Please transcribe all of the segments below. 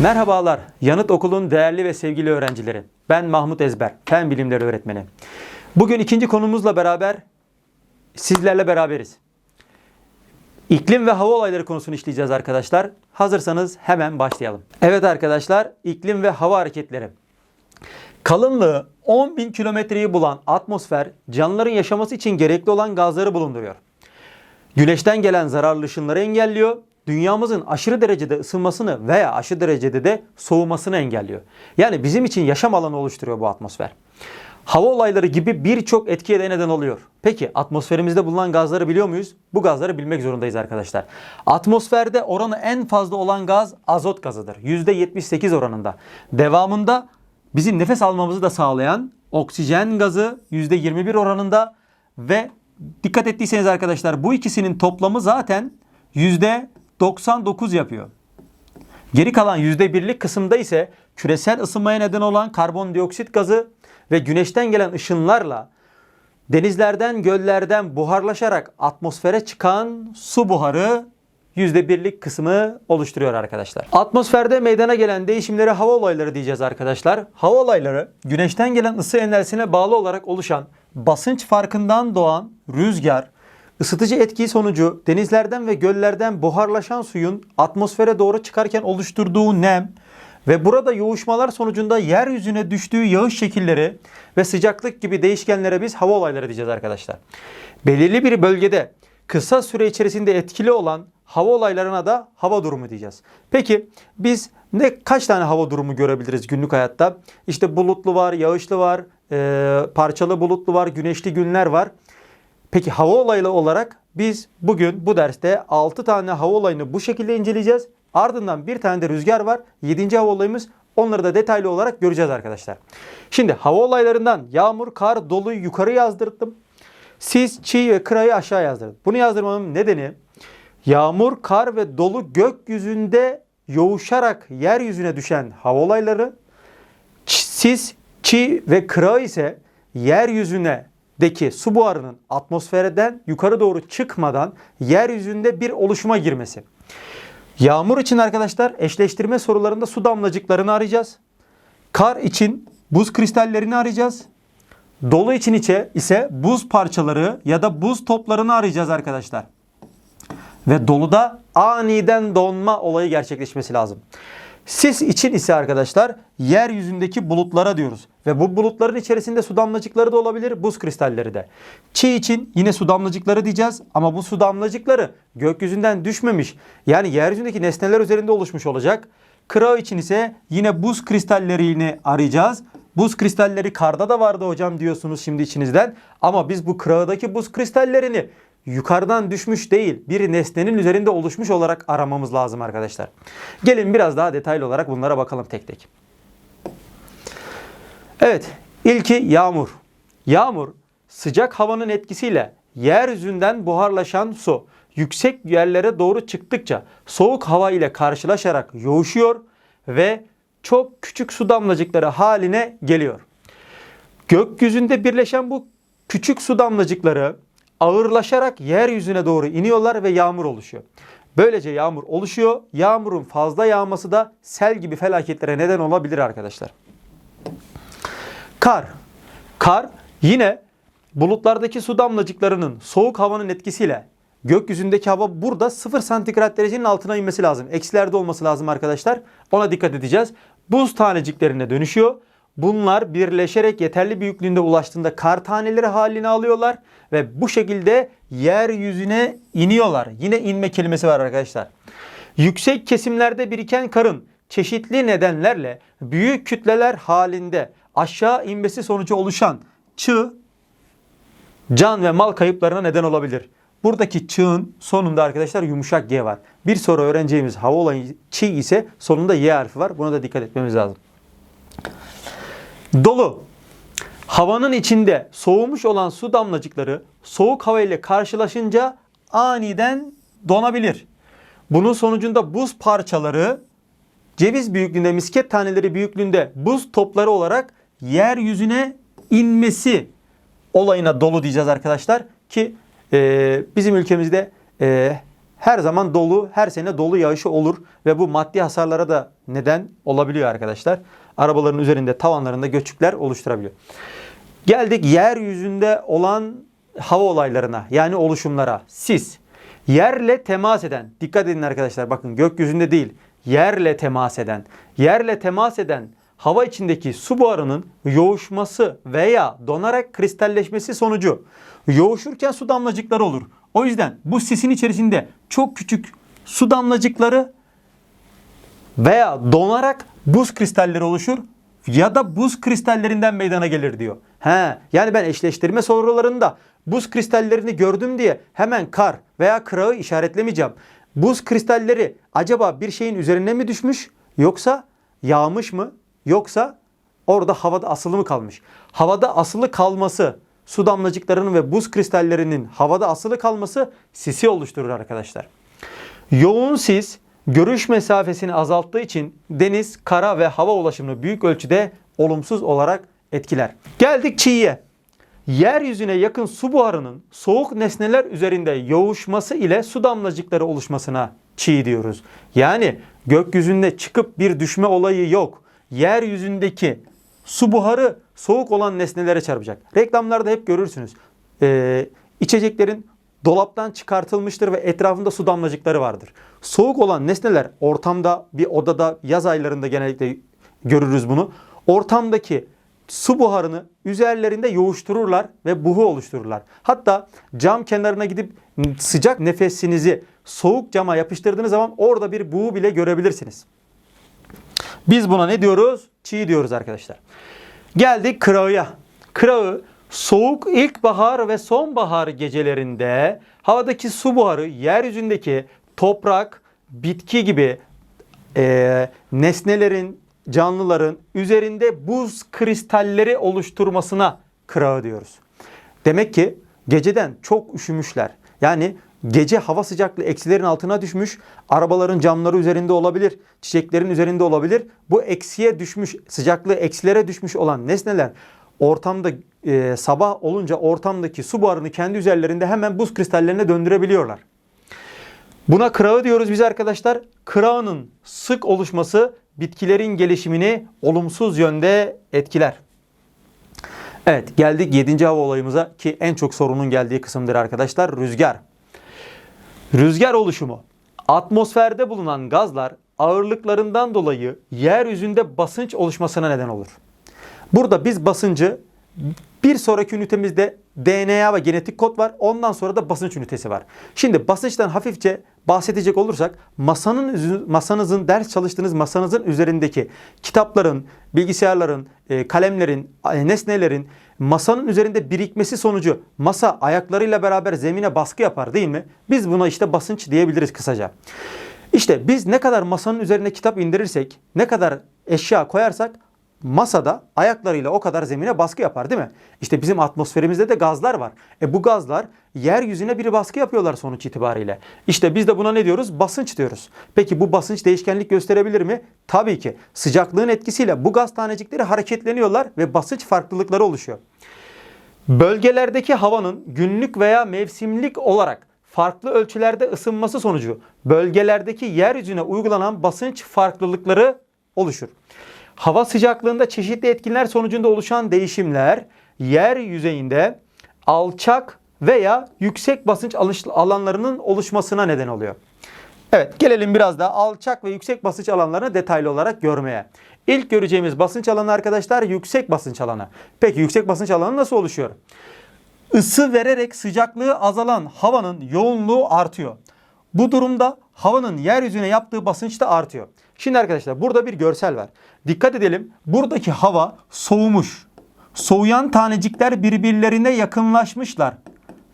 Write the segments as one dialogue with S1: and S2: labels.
S1: Merhabalar, Yanıt Okul'un değerli ve sevgili öğrencileri. Ben Mahmut Ezber, Fen Bilimleri Öğretmeni. Bugün ikinci konumuzla beraber sizlerle beraberiz. İklim ve hava olayları konusunu işleyeceğiz arkadaşlar. Hazırsanız hemen başlayalım. Evet arkadaşlar, iklim ve hava hareketleri. Kalınlığı 10.000 kilometreyi bulan atmosfer canlıların yaşaması için gerekli olan gazları bulunduruyor. Güneşten gelen zararlı ışınları engelliyor. Dünyamızın aşırı derecede ısınmasını veya aşırı derecede de soğumasını engelliyor. Yani bizim için yaşam alanı oluşturuyor bu atmosfer. Hava olayları gibi birçok etkiye de neden oluyor. Peki atmosferimizde bulunan gazları biliyor muyuz? Bu gazları bilmek zorundayız arkadaşlar. Atmosferde oranı en fazla olan gaz azot gazıdır. %78 oranında. Devamında bizim nefes almamızı da sağlayan oksijen gazı %21 oranında ve dikkat ettiyseniz arkadaşlar bu ikisinin toplamı zaten %99 yapıyor. Geri kalan %1'lik kısımda ise küresel ısınmaya neden olan karbondioksit gazı ve güneşten gelen ışınlarla denizlerden, göllerden buharlaşarak atmosfere çıkan su buharı %1'lik kısmı oluşturuyor arkadaşlar. Atmosferde meydana gelen değişimlere hava olayları diyeceğiz arkadaşlar. Hava olayları güneşten gelen ısı enerjisine bağlı olarak oluşan basınç farkından doğan rüzgar, ısıtıcı etki sonucu denizlerden ve göllerden buharlaşan suyun atmosfere doğru çıkarken oluşturduğu nem ve burada yoğuşmalar sonucunda yeryüzüne düştüğü yağış şekilleri ve sıcaklık gibi değişkenlere biz hava olayları diyeceğiz arkadaşlar. Belirli bir bölgede kısa süre içerisinde etkili olan hava olaylarına da hava durumu diyeceğiz. Peki biz ne kaç tane hava durumu görebiliriz günlük hayatta? İşte bulutlu var, yağışlı var, e, parçalı bulutlu var, güneşli günler var. Peki hava olaylı olarak biz bugün bu derste 6 tane hava olayını bu şekilde inceleyeceğiz. Ardından bir tane de rüzgar var. 7. hava olayımız onları da detaylı olarak göreceğiz arkadaşlar. Şimdi hava olaylarından yağmur, kar, dolu yukarı yazdırdım. Sis, çiğ ve kırayı aşağı yazdırdım. Bunu yazdırmamın nedeni yağmur, kar ve dolu gökyüzünde yoğuşarak yeryüzüne düşen hava olayları, sis, çiğ ve kıra ise yeryüzüne deki su buharının atmosferden yukarı doğru çıkmadan yeryüzünde bir oluşuma girmesi. Yağmur için arkadaşlar eşleştirme sorularında su damlacıklarını arayacağız. Kar için buz kristallerini arayacağız. Dolu için içe ise buz parçaları ya da buz toplarını arayacağız arkadaşlar. Ve doluda aniden donma olayı gerçekleşmesi lazım. Sis için ise arkadaşlar yeryüzündeki bulutlara diyoruz. Ve bu bulutların içerisinde su damlacıkları da olabilir, buz kristalleri de. Çiğ için yine su damlacıkları diyeceğiz ama bu su damlacıkları gökyüzünden düşmemiş. Yani yeryüzündeki nesneler üzerinde oluşmuş olacak. Kıra için ise yine buz kristallerini arayacağız. Buz kristalleri karda da vardı hocam diyorsunuz şimdi içinizden. Ama biz bu kırağıdaki buz kristallerini yukarıdan düşmüş değil bir nesnenin üzerinde oluşmuş olarak aramamız lazım arkadaşlar. Gelin biraz daha detaylı olarak bunlara bakalım tek tek. Evet ilki yağmur. Yağmur sıcak havanın etkisiyle yeryüzünden buharlaşan su yüksek yerlere doğru çıktıkça soğuk hava ile karşılaşarak yoğuşuyor ve çok küçük su damlacıkları haline geliyor. Gökyüzünde birleşen bu küçük su damlacıkları ağırlaşarak yeryüzüne doğru iniyorlar ve yağmur oluşuyor. Böylece yağmur oluşuyor. Yağmurun fazla yağması da sel gibi felaketlere neden olabilir arkadaşlar. Kar. Kar yine bulutlardaki su damlacıklarının soğuk havanın etkisiyle gökyüzündeki hava burada 0 santigrat derecenin altına inmesi lazım. Eksilerde olması lazım arkadaşlar. Ona dikkat edeceğiz. Buz taneciklerine dönüşüyor. Bunlar birleşerek yeterli büyüklüğünde ulaştığında kar taneleri halini alıyorlar ve bu şekilde yeryüzüne iniyorlar. Yine inme kelimesi var arkadaşlar. Yüksek kesimlerde biriken karın çeşitli nedenlerle büyük kütleler halinde aşağı inmesi sonucu oluşan çığ can ve mal kayıplarına neden olabilir. Buradaki çığın sonunda arkadaşlar yumuşak G var. Bir soru öğreneceğimiz hava olayı çiğ ise sonunda Y harfi var. Buna da dikkat etmemiz lazım. Dolu. Havanın içinde soğumuş olan su damlacıkları soğuk hava ile karşılaşınca aniden donabilir. Bunun sonucunda buz parçaları ceviz büyüklüğünde, misket taneleri büyüklüğünde buz topları olarak yeryüzüne inmesi olayına dolu diyeceğiz arkadaşlar. Ki e, bizim ülkemizde e, her zaman dolu, her sene dolu yağışı olur ve bu maddi hasarlara da neden olabiliyor arkadaşlar. Arabaların üzerinde, tavanlarında göçükler oluşturabiliyor. Geldik yeryüzünde olan hava olaylarına yani oluşumlara. Sis. Yerle temas eden, dikkat edin arkadaşlar bakın gökyüzünde değil, yerle temas eden, yerle temas eden hava içindeki su buharının yoğuşması veya donarak kristalleşmesi sonucu yoğuşurken su damlacıkları olur. O yüzden bu sisin içerisinde çok küçük su damlacıkları veya donarak buz kristalleri oluşur ya da buz kristallerinden meydana gelir diyor. He, yani ben eşleştirme sorularında buz kristallerini gördüm diye hemen kar veya kırağı işaretlemeyeceğim. Buz kristalleri acaba bir şeyin üzerine mi düşmüş yoksa yağmış mı yoksa orada havada asılı mı kalmış? Havada asılı kalması su damlacıklarının ve buz kristallerinin havada asılı kalması sisi oluşturur arkadaşlar. Yoğun sis görüş mesafesini azalttığı için deniz, kara ve hava ulaşımını büyük ölçüde olumsuz olarak etkiler. Geldik çiğye. Yeryüzüne yakın su buharının soğuk nesneler üzerinde yoğuşması ile su damlacıkları oluşmasına çiğ diyoruz. Yani gökyüzünde çıkıp bir düşme olayı yok. Yeryüzündeki su buharı soğuk olan nesnelere çarpacak. Reklamlarda hep görürsünüz. Ee, içeceklerin dolaptan çıkartılmıştır ve etrafında su damlacıkları vardır. Soğuk olan nesneler ortamda bir odada yaz aylarında genellikle görürüz bunu. Ortamdaki su buharını üzerlerinde yoğuştururlar ve buhu oluştururlar. Hatta cam kenarına gidip sıcak nefesinizi soğuk cama yapıştırdığınız zaman orada bir buğu bile görebilirsiniz. Biz buna ne diyoruz? Çiğ diyoruz arkadaşlar. Geldik kırağıya. Kırağı soğuk ilkbahar ve sonbahar gecelerinde havadaki su buharı yeryüzündeki toprak, bitki gibi e, nesnelerin, canlıların üzerinde buz kristalleri oluşturmasına kırağı diyoruz. Demek ki geceden çok üşümüşler. Yani gece hava sıcaklığı eksilerin altına düşmüş. Arabaların camları üzerinde olabilir. Çiçeklerin üzerinde olabilir. Bu eksiye düşmüş, sıcaklığı eksilere düşmüş olan nesneler ortamda e, sabah olunca ortamdaki su buharını kendi üzerlerinde hemen buz kristallerine döndürebiliyorlar. Buna kırağı diyoruz biz arkadaşlar. Kırağının sık oluşması bitkilerin gelişimini olumsuz yönde etkiler. Evet geldik 7. hava olayımıza ki en çok sorunun geldiği kısımdır arkadaşlar rüzgar. Rüzgar oluşumu. Atmosferde bulunan gazlar ağırlıklarından dolayı yeryüzünde basınç oluşmasına neden olur. Burada biz basıncı bir sonraki ünitemizde DNA ve genetik kod var. Ondan sonra da basınç ünitesi var. Şimdi basınçtan hafifçe bahsedecek olursak masanın masanızın ders çalıştığınız masanızın üzerindeki kitapların, bilgisayarların, e, kalemlerin, nesnelerin masanın üzerinde birikmesi sonucu masa ayaklarıyla beraber zemine baskı yapar değil mi? Biz buna işte basınç diyebiliriz kısaca. İşte biz ne kadar masanın üzerine kitap indirirsek, ne kadar eşya koyarsak masada ayaklarıyla o kadar zemine baskı yapar değil mi? İşte bizim atmosferimizde de gazlar var. E bu gazlar yeryüzüne bir baskı yapıyorlar sonuç itibariyle. İşte biz de buna ne diyoruz? Basınç diyoruz. Peki bu basınç değişkenlik gösterebilir mi? Tabii ki. Sıcaklığın etkisiyle bu gaz tanecikleri hareketleniyorlar ve basınç farklılıkları oluşuyor. Bölgelerdeki havanın günlük veya mevsimlik olarak farklı ölçülerde ısınması sonucu bölgelerdeki yeryüzüne uygulanan basınç farklılıkları oluşur. Hava sıcaklığında çeşitli etkinler sonucunda oluşan değişimler yer yüzeyinde alçak veya yüksek basınç alanlarının oluşmasına neden oluyor. Evet gelelim biraz daha alçak ve yüksek basınç alanlarını detaylı olarak görmeye. İlk göreceğimiz basınç alanı arkadaşlar yüksek basınç alanı. Peki yüksek basınç alanı nasıl oluşuyor? Isı vererek sıcaklığı azalan havanın yoğunluğu artıyor. Bu durumda havanın yeryüzüne yaptığı basınç da artıyor. Şimdi arkadaşlar burada bir görsel var. Dikkat edelim. Buradaki hava soğumuş. Soğuyan tanecikler birbirlerine yakınlaşmışlar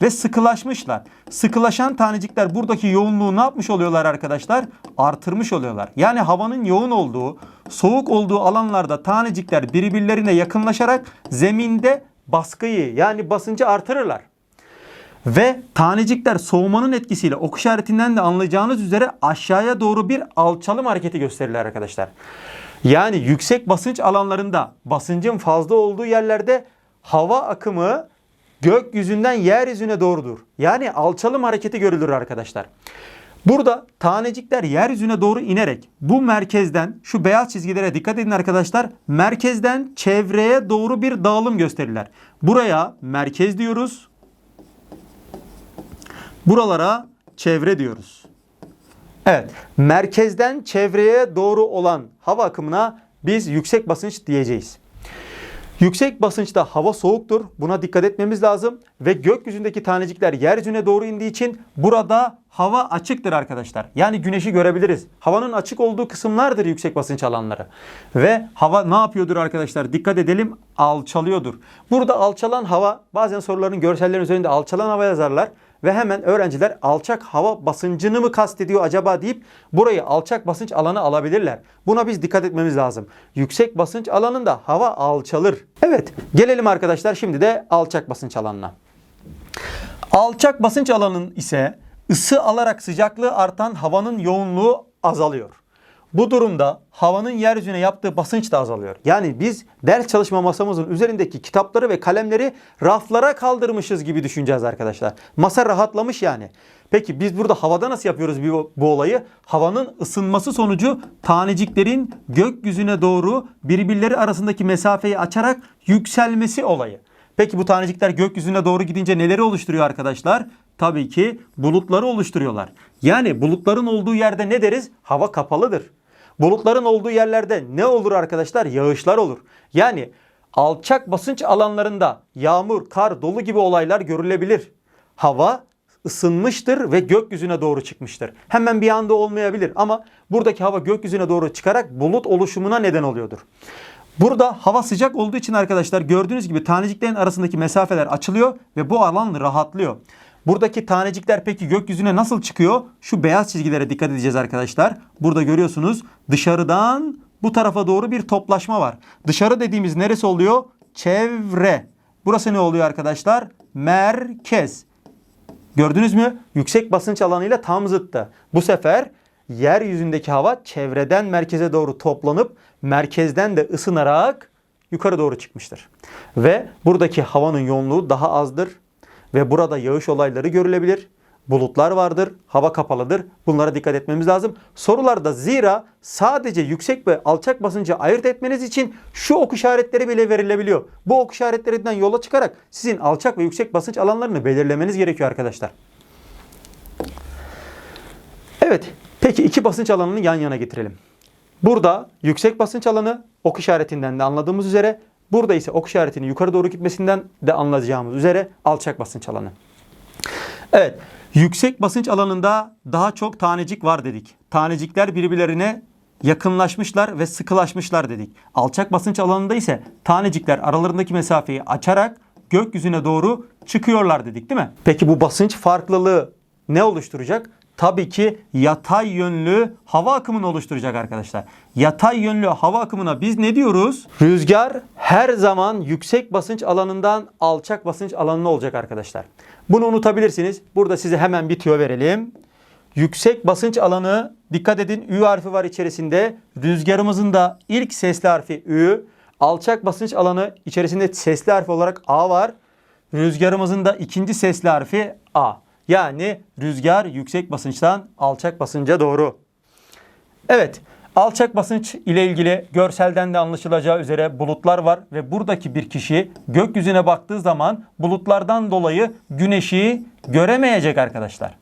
S1: ve sıkılaşmışlar. Sıkılaşan tanecikler buradaki yoğunluğu ne yapmış oluyorlar arkadaşlar? Artırmış oluyorlar. Yani havanın yoğun olduğu, soğuk olduğu alanlarda tanecikler birbirlerine yakınlaşarak zeminde baskıyı yani basıncı artırırlar. Ve tanecikler soğumanın etkisiyle ok işaretinden de anlayacağınız üzere aşağıya doğru bir alçalım hareketi gösterirler arkadaşlar. Yani yüksek basınç alanlarında basıncın fazla olduğu yerlerde hava akımı gökyüzünden yeryüzüne doğrudur. Yani alçalım hareketi görülür arkadaşlar. Burada tanecikler yeryüzüne doğru inerek bu merkezden şu beyaz çizgilere dikkat edin arkadaşlar. Merkezden çevreye doğru bir dağılım gösterirler. Buraya merkez diyoruz. Buralara çevre diyoruz. Evet, merkezden çevreye doğru olan hava akımına biz yüksek basınç diyeceğiz. Yüksek basınçta hava soğuktur. Buna dikkat etmemiz lazım. Ve gökyüzündeki tanecikler yeryüzüne doğru indiği için burada hava açıktır arkadaşlar. Yani güneşi görebiliriz. Havanın açık olduğu kısımlardır yüksek basınç alanları. Ve hava ne yapıyordur arkadaşlar? Dikkat edelim alçalıyordur. Burada alçalan hava bazen soruların görsellerin üzerinde alçalan hava yazarlar. Ve hemen öğrenciler alçak hava basıncını mı kastediyor acaba deyip burayı alçak basınç alanı alabilirler. Buna biz dikkat etmemiz lazım. Yüksek basınç alanında hava alçalır. Evet gelelim arkadaşlar şimdi de alçak basınç alanına. Alçak basınç alanın ise ısı alarak sıcaklığı artan havanın yoğunluğu azalıyor. Bu durumda havanın yeryüzüne yaptığı basınç da azalıyor. Yani biz ders çalışma masamızın üzerindeki kitapları ve kalemleri raflara kaldırmışız gibi düşüneceğiz arkadaşlar. Masa rahatlamış yani. Peki biz burada havada nasıl yapıyoruz bu, olayı? Havanın ısınması sonucu taneciklerin gökyüzüne doğru birbirleri arasındaki mesafeyi açarak yükselmesi olayı. Peki bu tanecikler gökyüzüne doğru gidince neleri oluşturuyor arkadaşlar? Tabii ki bulutları oluşturuyorlar. Yani bulutların olduğu yerde ne deriz? Hava kapalıdır. Bulutların olduğu yerlerde ne olur arkadaşlar? Yağışlar olur. Yani alçak basınç alanlarında yağmur, kar, dolu gibi olaylar görülebilir. Hava ısınmıştır ve gökyüzüne doğru çıkmıştır. Hemen bir anda olmayabilir ama buradaki hava gökyüzüne doğru çıkarak bulut oluşumuna neden oluyordur. Burada hava sıcak olduğu için arkadaşlar gördüğünüz gibi taneciklerin arasındaki mesafeler açılıyor ve bu alan rahatlıyor. Buradaki tanecikler peki gökyüzüne nasıl çıkıyor? Şu beyaz çizgilere dikkat edeceğiz arkadaşlar. Burada görüyorsunuz dışarıdan bu tarafa doğru bir toplaşma var. Dışarı dediğimiz neresi oluyor? Çevre. Burası ne oluyor arkadaşlar? Merkez. Gördünüz mü? Yüksek basınç alanıyla tam zıttı. Bu sefer yeryüzündeki hava çevreden merkeze doğru toplanıp merkezden de ısınarak yukarı doğru çıkmıştır. Ve buradaki havanın yoğunluğu daha azdır ve burada yağış olayları görülebilir. Bulutlar vardır, hava kapalıdır. Bunlara dikkat etmemiz lazım. Sorularda zira sadece yüksek ve alçak basıncı ayırt etmeniz için şu ok işaretleri bile verilebiliyor. Bu ok işaretlerinden yola çıkarak sizin alçak ve yüksek basınç alanlarını belirlemeniz gerekiyor arkadaşlar. Evet, peki iki basınç alanını yan yana getirelim. Burada yüksek basınç alanı ok işaretinden de anladığımız üzere Burada ise ok işaretinin yukarı doğru gitmesinden de anlayacağımız üzere alçak basınç alanı. Evet, yüksek basınç alanında daha çok tanecik var dedik. Tanecikler birbirlerine yakınlaşmışlar ve sıkılaşmışlar dedik. Alçak basınç alanında ise tanecikler aralarındaki mesafeyi açarak gökyüzüne doğru çıkıyorlar dedik değil mi? Peki bu basınç farklılığı ne oluşturacak? Tabii ki yatay yönlü hava akımını oluşturacak arkadaşlar. Yatay yönlü hava akımına biz ne diyoruz? Rüzgar her zaman yüksek basınç alanından alçak basınç alanına olacak arkadaşlar. Bunu unutabilirsiniz. Burada size hemen bir tüyo verelim. Yüksek basınç alanı dikkat edin Ü harfi var içerisinde. Rüzgarımızın da ilk sesli harfi Ü. Alçak basınç alanı içerisinde sesli harfi olarak A var. Rüzgarımızın da ikinci sesli harfi A. Yani rüzgar yüksek basınçtan alçak basınca doğru. Evet, alçak basınç ile ilgili görselden de anlaşılacağı üzere bulutlar var ve buradaki bir kişi gökyüzüne baktığı zaman bulutlardan dolayı güneşi göremeyecek arkadaşlar.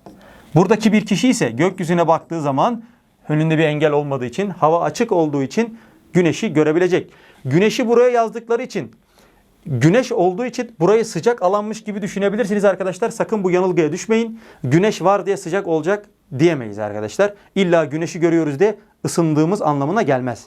S1: Buradaki bir kişi ise gökyüzüne baktığı zaman önünde bir engel olmadığı için, hava açık olduğu için güneşi görebilecek. Güneşi buraya yazdıkları için Güneş olduğu için burayı sıcak alanmış gibi düşünebilirsiniz arkadaşlar. Sakın bu yanılgıya düşmeyin. Güneş var diye sıcak olacak diyemeyiz arkadaşlar. İlla güneşi görüyoruz diye ısındığımız anlamına gelmez.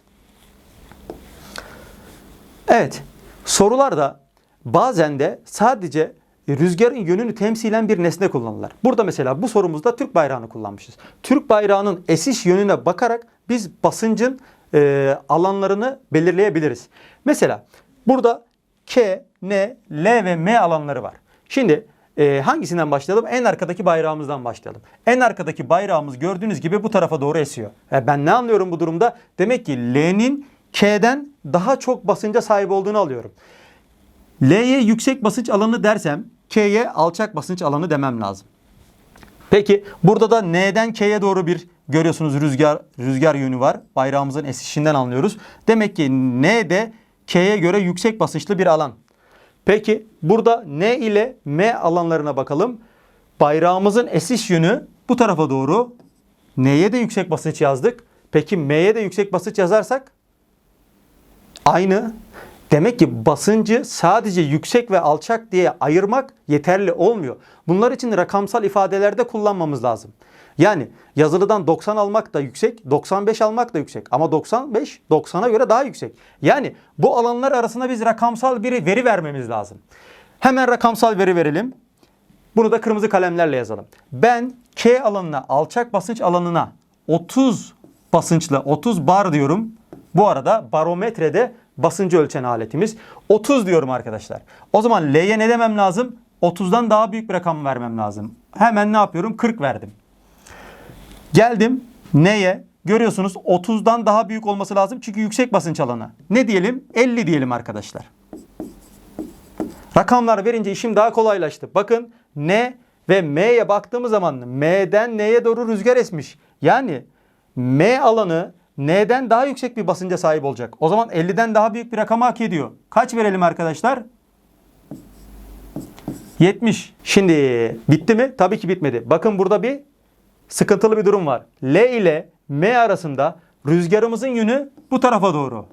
S1: Evet. Sorularda bazen de sadece rüzgarın yönünü temsilen bir nesne kullanırlar. Burada mesela bu sorumuzda Türk bayrağını kullanmışız. Türk bayrağının esiş yönüne bakarak biz basıncın e, alanlarını belirleyebiliriz. Mesela burada K, N, L ve M alanları var. Şimdi e, hangisinden başlayalım? En arkadaki bayrağımızdan başlayalım. En arkadaki bayrağımız gördüğünüz gibi bu tarafa doğru esiyor. E, ben ne anlıyorum bu durumda? Demek ki L'nin K'den daha çok basınca sahip olduğunu alıyorum. L'ye yüksek basınç alanı dersem K'ye alçak basınç alanı demem lazım. Peki burada da N'den K'ye doğru bir görüyorsunuz rüzgar rüzgar yönü var. Bayrağımızın esişinden anlıyoruz. Demek ki N de K'ye göre yüksek basınçlı bir alan. Peki burada N ile M alanlarına bakalım. Bayrağımızın esiş yönü bu tarafa doğru. N'ye de yüksek basınç yazdık. Peki M'ye de yüksek basınç yazarsak aynı. Demek ki basıncı sadece yüksek ve alçak diye ayırmak yeterli olmuyor. Bunlar için rakamsal ifadelerde kullanmamız lazım. Yani yazılıdan 90 almak da yüksek, 95 almak da yüksek. Ama 95 90'a göre daha yüksek. Yani bu alanlar arasında biz rakamsal bir veri vermemiz lazım. Hemen rakamsal veri verelim. Bunu da kırmızı kalemlerle yazalım. Ben K alanına, alçak basınç alanına 30 basınçla 30 bar diyorum. Bu arada barometrede basıncı ölçen aletimiz 30 diyorum arkadaşlar. O zaman L'ye ne demem lazım? 30'dan daha büyük bir rakam vermem lazım. Hemen ne yapıyorum? 40 verdim. Geldim neye? Görüyorsunuz 30'dan daha büyük olması lazım çünkü yüksek basınç alanı. Ne diyelim? 50 diyelim arkadaşlar. Rakamlar verince işim daha kolaylaştı. Bakın N ve M'ye baktığımız zaman M'den N'ye doğru rüzgar esmiş. Yani M alanı N'den daha yüksek bir basınca sahip olacak. O zaman 50'den daha büyük bir rakamı hak ediyor. Kaç verelim arkadaşlar? 70. Şimdi bitti mi? Tabii ki bitmedi. Bakın burada bir sıkıntılı bir durum var. L ile M arasında rüzgarımızın yönü bu tarafa doğru.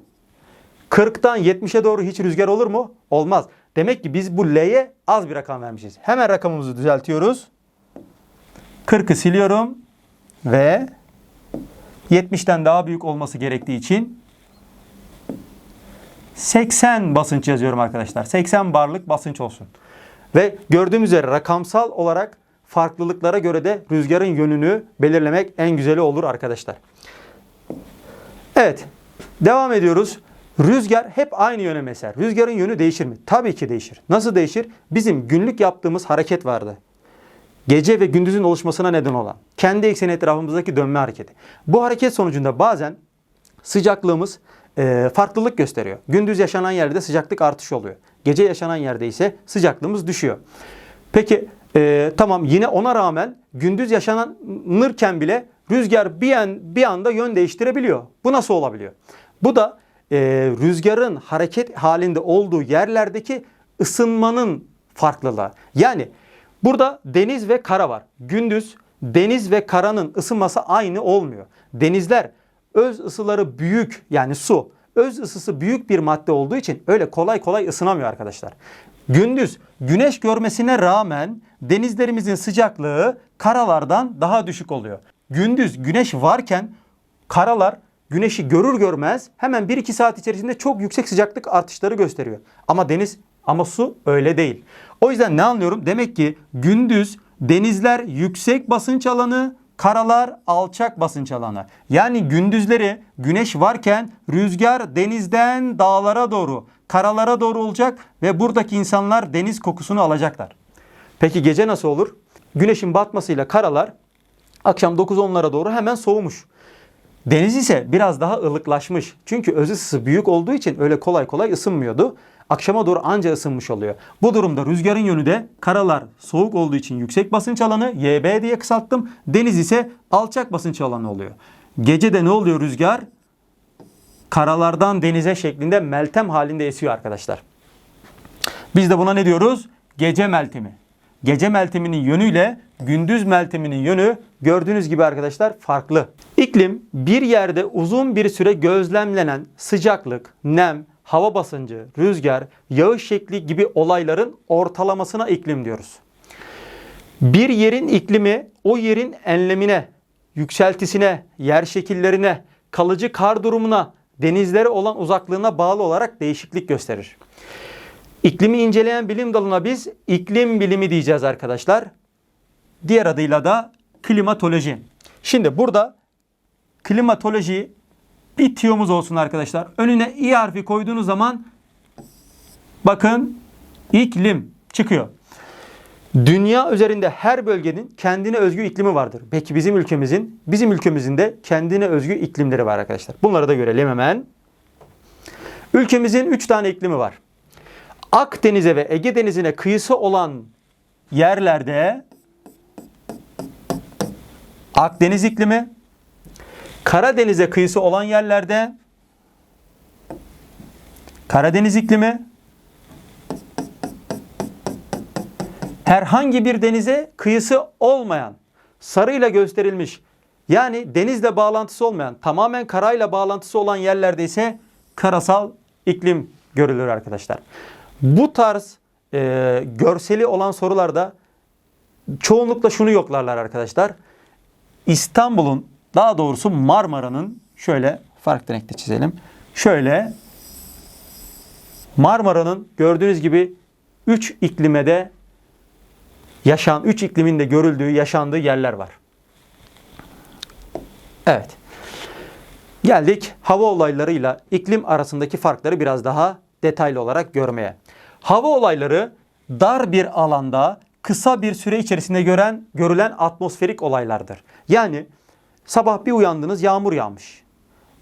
S1: 40'tan 70'e doğru hiç rüzgar olur mu? Olmaz. Demek ki biz bu L'ye az bir rakam vermişiz. Hemen rakamımızı düzeltiyoruz. 40'ı siliyorum ve 70'ten daha büyük olması gerektiği için 80 basınç yazıyorum arkadaşlar. 80 barlık basınç olsun. Ve gördüğümüz üzere rakamsal olarak farklılıklara göre de rüzgarın yönünü belirlemek en güzeli olur arkadaşlar. Evet. Devam ediyoruz. Rüzgar hep aynı yöne eser. Rüzgarın yönü değişir mi? Tabii ki değişir. Nasıl değişir? Bizim günlük yaptığımız hareket vardı. Gece ve gündüzün oluşmasına neden olan kendi ekseni etrafımızdaki dönme hareketi. Bu hareket sonucunda bazen sıcaklığımız e, farklılık gösteriyor. Gündüz yaşanan yerde sıcaklık artış oluyor. Gece yaşanan yerde ise sıcaklığımız düşüyor. Peki e, tamam yine ona rağmen gündüz yaşanırken bile rüzgar bir, an, bir anda yön değiştirebiliyor. Bu nasıl olabiliyor? Bu da e, rüzgarın hareket halinde olduğu yerlerdeki ısınmanın farklılığı. Yani burada deniz ve kara var. Gündüz deniz ve karanın ısınması aynı olmuyor. Denizler öz ısıları büyük yani su. Öz ısısı büyük bir madde olduğu için öyle kolay kolay ısınamıyor arkadaşlar. Gündüz güneş görmesine rağmen denizlerimizin sıcaklığı karalardan daha düşük oluyor. Gündüz güneş varken karalar güneşi görür görmez hemen 1-2 saat içerisinde çok yüksek sıcaklık artışları gösteriyor. Ama deniz ama su öyle değil. O yüzden ne anlıyorum? Demek ki gündüz denizler yüksek basınç alanı, karalar alçak basınç alanı. Yani gündüzleri güneş varken rüzgar denizden dağlara doğru, karalara doğru olacak ve buradaki insanlar deniz kokusunu alacaklar. Peki gece nasıl olur? Güneşin batmasıyla karalar akşam 9-10'lara doğru hemen soğumuş. Deniz ise biraz daha ılıklaşmış. Çünkü öz ısısı büyük olduğu için öyle kolay kolay ısınmıyordu. Akşama doğru anca ısınmış oluyor. Bu durumda rüzgarın yönü de karalar soğuk olduğu için yüksek basınç alanı YB diye kısalttım. Deniz ise alçak basınç alanı oluyor. Gece de ne oluyor rüzgar? Karalardan denize şeklinde meltem halinde esiyor arkadaşlar. Biz de buna ne diyoruz? Gece meltemi. Gece melteminin yönüyle gündüz melteminin yönü gördüğünüz gibi arkadaşlar farklı. İklim bir yerde uzun bir süre gözlemlenen sıcaklık, nem, hava basıncı, rüzgar, yağış şekli gibi olayların ortalamasına iklim diyoruz. Bir yerin iklimi o yerin enlemine, yükseltisine, yer şekillerine, kalıcı kar durumuna, denizlere olan uzaklığına bağlı olarak değişiklik gösterir. İklimi inceleyen bilim dalına biz iklim bilimi diyeceğiz arkadaşlar. Diğer adıyla da klimatoloji. Şimdi burada klimatoloji bir tiyomuz olsun arkadaşlar. Önüne i harfi koyduğunuz zaman bakın iklim çıkıyor. Dünya üzerinde her bölgenin kendine özgü iklimi vardır. Peki bizim ülkemizin, bizim ülkemizin de kendine özgü iklimleri var arkadaşlar. Bunları da görelim hemen. Ülkemizin 3 tane iklimi var. Akdeniz'e ve Ege Denizi'ne kıyısı olan yerlerde Akdeniz iklimi, Karadeniz'e kıyısı olan yerlerde Karadeniz iklimi, herhangi bir denize kıyısı olmayan, sarıyla gösterilmiş, yani denizle bağlantısı olmayan, tamamen karayla bağlantısı olan yerlerde ise karasal iklim görülür arkadaşlar. Bu tarz e, görseli olan sorularda çoğunlukla şunu yoklarlar arkadaşlar. İstanbul'un daha doğrusu Marmara'nın şöyle farklı renkte çizelim. Şöyle Marmara'nın gördüğünüz gibi 3 iklimede yaşan, 3 iklimin de görüldüğü, yaşandığı yerler var. Evet. Geldik hava olaylarıyla iklim arasındaki farkları biraz daha detaylı olarak görmeye. Hava olayları dar bir alanda kısa bir süre içerisinde gören görülen atmosferik olaylardır. Yani sabah bir uyandınız yağmur yağmış.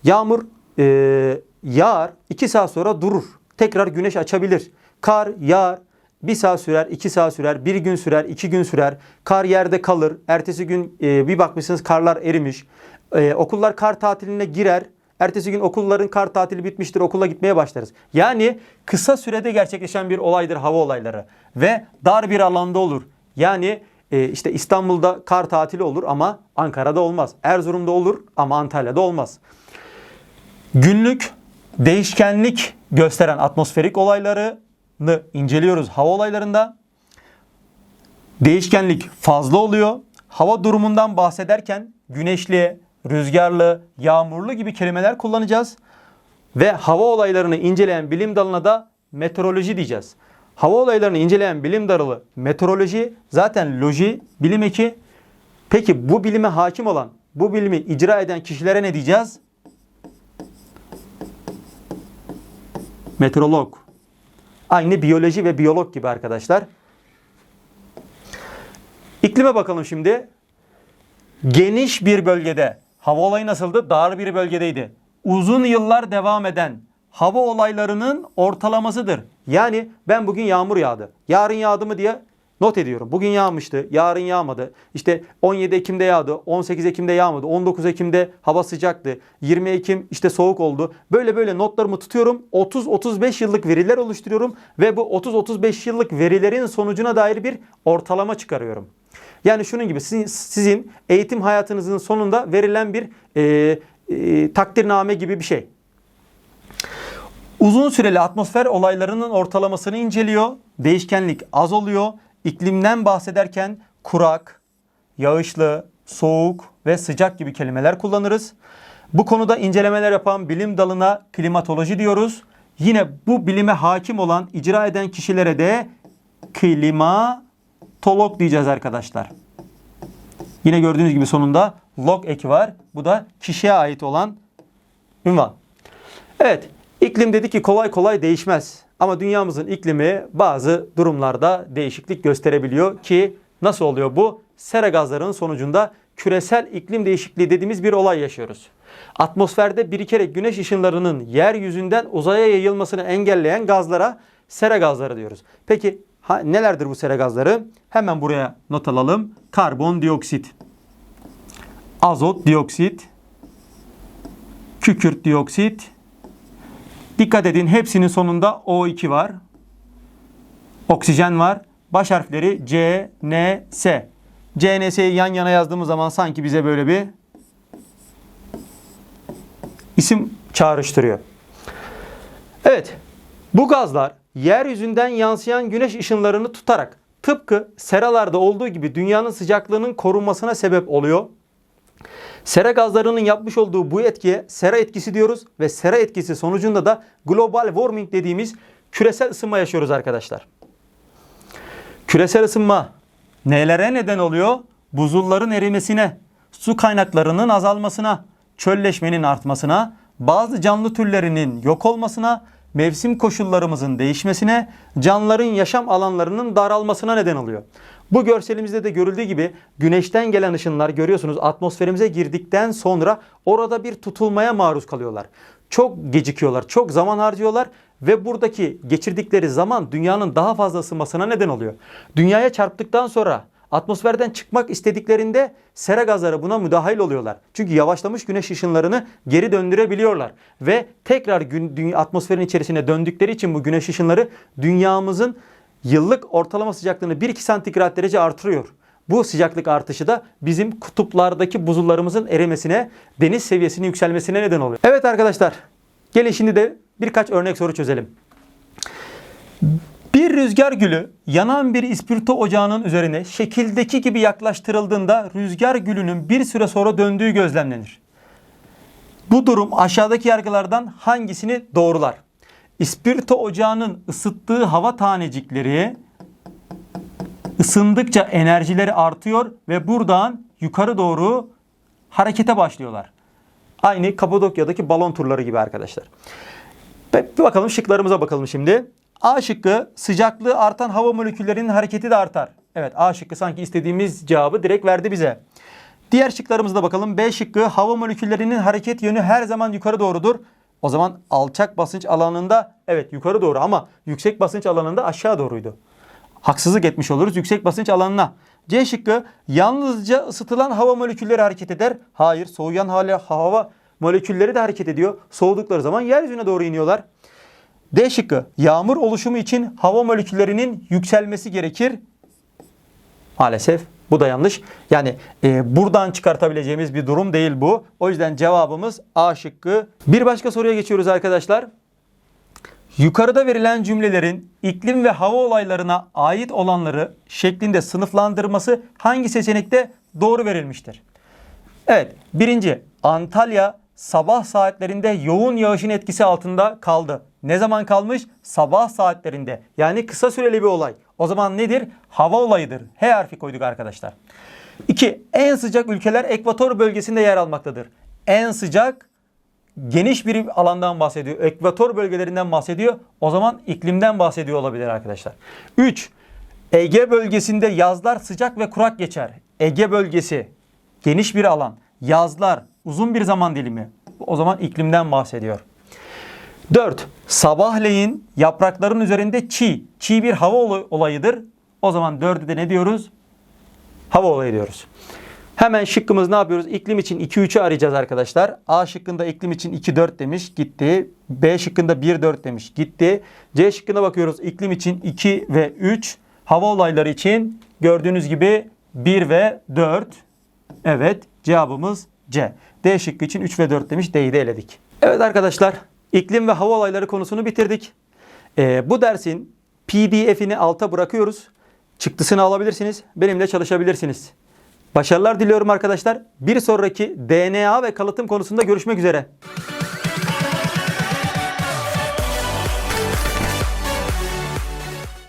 S1: Yağmur e, yağar 2 saat sonra durur. Tekrar güneş açabilir. Kar yağar 1 saat sürer, 2 saat sürer, 1 gün sürer, 2 gün sürer. Kar yerde kalır. Ertesi gün e, bir bakmışsınız karlar erimiş. E, okullar kar tatiline girer. Ertesi gün okulların kar tatili bitmiştir. Okula gitmeye başlarız. Yani kısa sürede gerçekleşen bir olaydır hava olayları. Ve dar bir alanda olur. Yani e, işte İstanbul'da kar tatili olur ama Ankara'da olmaz. Erzurum'da olur ama Antalya'da olmaz. Günlük değişkenlik gösteren atmosferik olaylarını inceliyoruz hava olaylarında. Değişkenlik fazla oluyor. Hava durumundan bahsederken güneşli, rüzgarlı, yağmurlu gibi kelimeler kullanacağız. Ve hava olaylarını inceleyen bilim dalına da meteoroloji diyeceğiz. Hava olaylarını inceleyen bilim dalı meteoroloji zaten loji bilim eki. Peki bu bilime hakim olan, bu bilimi icra eden kişilere ne diyeceğiz? Meteorolog. Aynı biyoloji ve biyolog gibi arkadaşlar. İklime bakalım şimdi. Geniş bir bölgede hava olayı nasıldı? Dar bir bölgedeydi. Uzun yıllar devam eden hava olaylarının ortalamasıdır. Yani ben bugün yağmur yağdı. Yarın yağdı mı diye not ediyorum. Bugün yağmıştı, yarın yağmadı. İşte 17 Ekim'de yağdı, 18 Ekim'de yağmadı, 19 Ekim'de hava sıcaktı, 20 Ekim işte soğuk oldu. Böyle böyle notlarımı tutuyorum. 30-35 yıllık veriler oluşturuyorum ve bu 30-35 yıllık verilerin sonucuna dair bir ortalama çıkarıyorum. Yani şunun gibi sizin, sizin eğitim hayatınızın sonunda verilen bir e, e, takdirname gibi bir şey. Uzun süreli atmosfer olaylarının ortalamasını inceliyor. Değişkenlik az oluyor. İklimden bahsederken kurak, yağışlı, soğuk ve sıcak gibi kelimeler kullanırız. Bu konuda incelemeler yapan bilim dalına klimatoloji diyoruz. Yine bu bilime hakim olan, icra eden kişilere de klimatolog diyeceğiz arkadaşlar. Yine gördüğünüz gibi sonunda log eki var. Bu da kişiye ait olan ünvan. Evet, iklim dedi ki kolay kolay değişmez. Ama dünyamızın iklimi bazı durumlarda değişiklik gösterebiliyor ki nasıl oluyor bu? Sera gazlarının sonucunda küresel iklim değişikliği dediğimiz bir olay yaşıyoruz. Atmosferde birikerek güneş ışınlarının yeryüzünden uzaya yayılmasını engelleyen gazlara sera gazları diyoruz. Peki ha, nelerdir bu sera gazları? Hemen buraya not alalım. Karbondioksit, azot dioksit, kükürt dioksit, Dikkat edin hepsinin sonunda O2 var. Oksijen var. Baş harfleri C, N, S. C, N, S'yi yan yana yazdığımız zaman sanki bize böyle bir isim çağrıştırıyor. Evet. Bu gazlar yeryüzünden yansıyan güneş ışınlarını tutarak tıpkı seralarda olduğu gibi dünyanın sıcaklığının korunmasına sebep oluyor. Sera gazlarının yapmış olduğu bu etkiye sera etkisi diyoruz ve sera etkisi sonucunda da global warming dediğimiz küresel ısınma yaşıyoruz arkadaşlar. Küresel ısınma nelere neden oluyor? Buzulların erimesine, su kaynaklarının azalmasına, çölleşmenin artmasına, bazı canlı türlerinin yok olmasına, mevsim koşullarımızın değişmesine, canlıların yaşam alanlarının daralmasına neden oluyor. Bu görselimizde de görüldüğü gibi güneşten gelen ışınlar görüyorsunuz atmosferimize girdikten sonra orada bir tutulmaya maruz kalıyorlar. Çok gecikiyorlar, çok zaman harcıyorlar ve buradaki geçirdikleri zaman dünyanın daha fazla ısınmasına neden oluyor. Dünyaya çarptıktan sonra atmosferden çıkmak istediklerinde sera gazları buna müdahil oluyorlar. Çünkü yavaşlamış güneş ışınlarını geri döndürebiliyorlar. Ve tekrar gün, atmosferin içerisine döndükleri için bu güneş ışınları dünyamızın yıllık ortalama sıcaklığını 1-2 santigrat derece artırıyor. Bu sıcaklık artışı da bizim kutuplardaki buzullarımızın erimesine, deniz seviyesinin yükselmesine neden oluyor. Evet arkadaşlar, gelin şimdi de birkaç örnek soru çözelim. Bir rüzgar gülü yanan bir ispirto ocağının üzerine şekildeki gibi yaklaştırıldığında rüzgar gülünün bir süre sonra döndüğü gözlemlenir. Bu durum aşağıdaki yargılardan hangisini doğrular? İspirto ocağının ısıttığı hava tanecikleri ısındıkça enerjileri artıyor ve buradan yukarı doğru harekete başlıyorlar. Aynı Kapadokya'daki balon turları gibi arkadaşlar. Bir bakalım şıklarımıza bakalım şimdi. A şıkkı sıcaklığı artan hava moleküllerinin hareketi de artar. Evet A şıkkı sanki istediğimiz cevabı direkt verdi bize. Diğer şıklarımıza bakalım. B şıkkı hava moleküllerinin hareket yönü her zaman yukarı doğrudur. O zaman alçak basınç alanında evet yukarı doğru ama yüksek basınç alanında aşağı doğruydu. Haksızlık etmiş oluruz yüksek basınç alanına. C şıkkı yalnızca ısıtılan hava molekülleri hareket eder. Hayır soğuyan hava molekülleri de hareket ediyor. Soğudukları zaman yeryüzüne doğru iniyorlar. D şıkkı yağmur oluşumu için hava moleküllerinin yükselmesi gerekir. Maalesef bu da yanlış. Yani e, buradan çıkartabileceğimiz bir durum değil bu. O yüzden cevabımız A şıkkı. Bir başka soruya geçiyoruz arkadaşlar. Yukarıda verilen cümlelerin iklim ve hava olaylarına ait olanları şeklinde sınıflandırması hangi seçenekte doğru verilmiştir? Evet, birinci Antalya sabah saatlerinde yoğun yağışın etkisi altında kaldı. Ne zaman kalmış? Sabah saatlerinde. Yani kısa süreli bir olay. O zaman nedir? Hava olayıdır. H harfi koyduk arkadaşlar. 2. En sıcak ülkeler ekvator bölgesinde yer almaktadır. En sıcak geniş bir alandan bahsediyor. Ekvator bölgelerinden bahsediyor. O zaman iklimden bahsediyor olabilir arkadaşlar. 3. Ege bölgesinde yazlar sıcak ve kurak geçer. Ege bölgesi geniş bir alan. Yazlar uzun bir zaman dilimi. O zaman iklimden bahsediyor. 4. Sabahleyin yaprakların üzerinde çiğ. Çiğ bir hava olay- olayıdır. O zaman 4'e de ne diyoruz? Hava olayı diyoruz. Hemen şıkkımız ne yapıyoruz? İklim için 2-3'ü arayacağız arkadaşlar. A şıkkında iklim için 2-4 demiş gitti. B şıkkında 1-4 demiş gitti. C şıkkına bakıyoruz. İklim için 2 ve 3. Hava olayları için gördüğünüz gibi 1 ve 4. Evet cevabımız C. D şıkkı için 3 ve 4 demiş. D'yi de eledik. Evet arkadaşlar iklim ve hava olayları konusunu bitirdik. Ee, bu dersin PDF'ini alta bırakıyoruz. Çıktısını alabilirsiniz. Benimle çalışabilirsiniz. Başarılar diliyorum arkadaşlar. Bir sonraki DNA ve kalıtım konusunda görüşmek üzere.